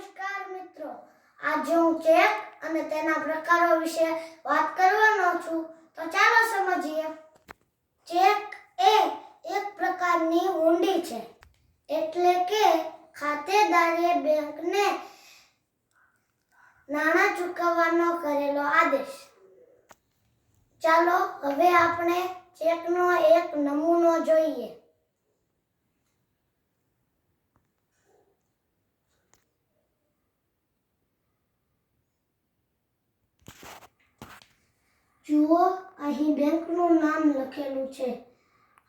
નમસ્કાર મિત્રો. આજે હું ચેક અને તેના પ્રકારો વિશે વાત કરવાનો છું. તો ચાલો સમજીએ. ચેક એ એક પ્રકારની હુંડી છે. એટલે કે ખાતેદારે બેંકને નાણાં ચૂકવવાનો કરેલો આદેશ. ચાલો, હવે આપણે ચેકનો એક નમૂનો જોઈએ. જુઓ, અહીં બેંકનું નામ લખેલું છે.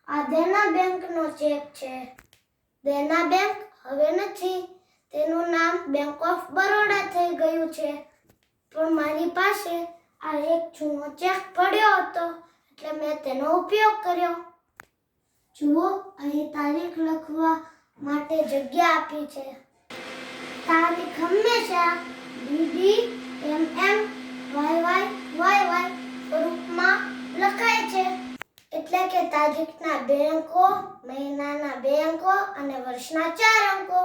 આ દેના બેંકનો ચેક છે. દેના બેંક હવે નથી. તેનું નામ બેંક ઓફ બરોડા થઈ ગયું છે. પણ મારી પાસે આ એક જૂનો ચેક પડ્યો હતો, એટલે મેં તેનો ઉપયોગ કર્યો. જુઓ, અહીં તારીખ લખવા માટે જગ્યા આપી છે. તારીખ હંમેશા DD M M Y Y Y Y સ્વરૂપમાં લખાય છે. એટલે કે તારીખના બે અંકો, મહિનાના બે અંકો અને વર્ષના ચાર અંકો.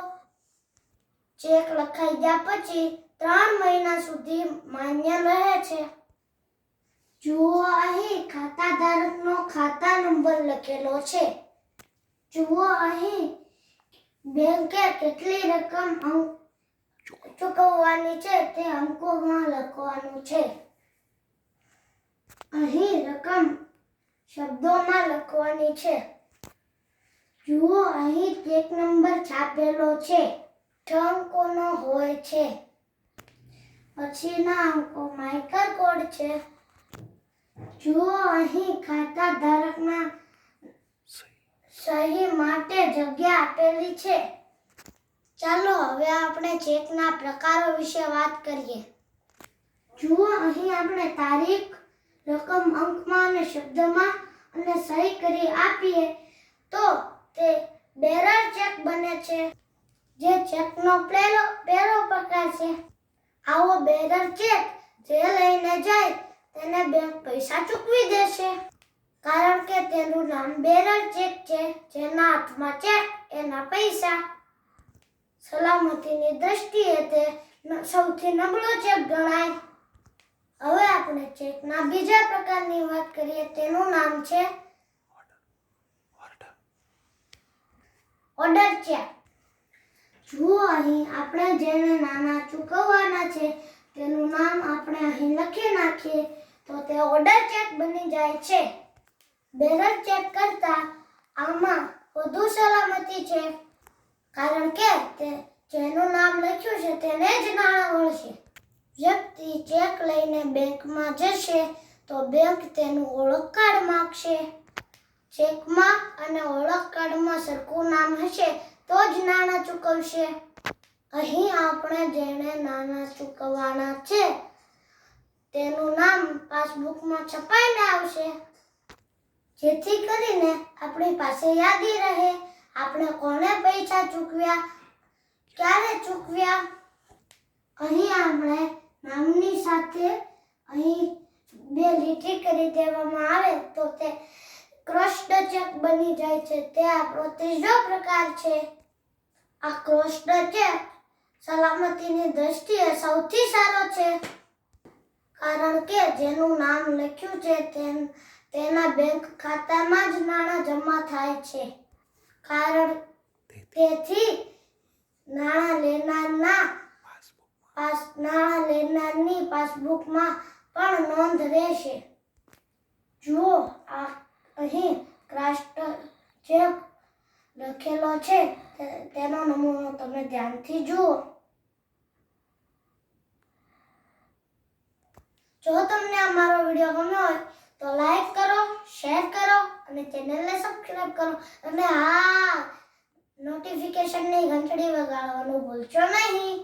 ચેક લખાઈ ગયા પછી ત્રણ મહિના સુધી માન્ય રહે છે. જુઓ અહીં ખાતા ધારકનો ખાતા નંબર લખેલો છે. જુઓ અહીં બેંકે કેટલી રકમ ચૂકવવાની છે તે અંકોમાં લખવાનું છે. અહીં રકમ શબ્દોમાં લખવાની છે. જુઓ, અહીં ચેક નંબર છાપેલો છ. અંકોનો હોય છે. પછીના અંકો માઇકલ કોડ છે. જુઓ, અહીં ખાતા ધારકના સહી માટે જગ્યા આપેલી છે. ચાલો, હવે આપણે ચેકના પ્રકારો વિશે વાત કરીએ. જુઓ, અહીં આપણે તારીખ રકમ અંકમાં અને શબ્દમાં અને સહી કરી આપીએ, તો તે બેરર ચેક બને છે. જે ચેકનો પહેલો પહેલો પ્રકાર છે. આવો બેરર ચેક જે લઈને જાય, તેને બેંક પૈસા ચૂકવી દેશે. કારણ કે તેનું નામ બેરર ચેક છે, જેના હાથમાં ચેક એના પૈસા. સલામતીની દ્રષ્ટિએ તે સૌથી નબળો ચેક ગણાય. આપણે ચેકના બીજા પ્રકારની વાત કરીએ, તેનું નામ છે ઓર્ડર ચેક. જુઓ અહીં, આપણે જેને નાના ચૂકવવાના છે, તેનું નામ આપણે અહીં લખી નાખીએ, તો તે ઓર્ડર ચેક બની જાય છે. બેરર ચેક કરતા આમાં વધુ સલામતી છે, કારણ કે તે જેનું નામ લખ્યું છે, તેને જ નાણાં મળશે. વ્યક્તિ ચેક લઈને બેંકમાં જશે, તો બેંક તેનું ઓળખ કાર્ડ માગશે. ચેકમાં અને ઓળખ કાર્ડમાં સરખું નામ હશે, તો જ નાણાં ચૂકવશે. અહીં આપણે જેણે નાણાં ચૂકવવાના છે, તેનું નામ પાસબુકમાં છપાઈને આવશે. જેથી કરીને આપણી પાસે યાદી રહે, આપણે કોને પૈસા ચૂકવ્યા, ક્યારે ચૂકવ્યા, અહીં આપણે સાથે અહીં બે લીટી કરી દેવામાં આવે તો તે ક્રોસ્ડ ચેક બની જાય છે. તે આપણો ત્રીજો પ્રકાર છે. આ ક્રોસ્ડ ચેક સલામતીની દ્રષ્ટિએ સૌથી સારો છે. કારણ કે જેનું નામ લખ્યું છે તેમ તેના બેંક ખાતામાં જ નાણાં જમા થાય છે. કારણ તેથી નાણાં લેનારના પાસ નાણાં લેનારની પાસબુકમાં પણ નોંધ રહેશે. જુઓ, આ અહીં ક્રાસ્ટર ચેક લખેલો છે. તેનો નમૂનો તમે ધ્યાનથી જુઓ. જો તમને આ મારો વીડિયો ગમ્યો હોય, તો લાઈક કરો, શેર કરો, અને ચેનલને સબસ્ક્રાઈબ કરો. અને હા નોટિફિકેશનની ઘંટડી વગાડવાનું ભૂલશો નહીં.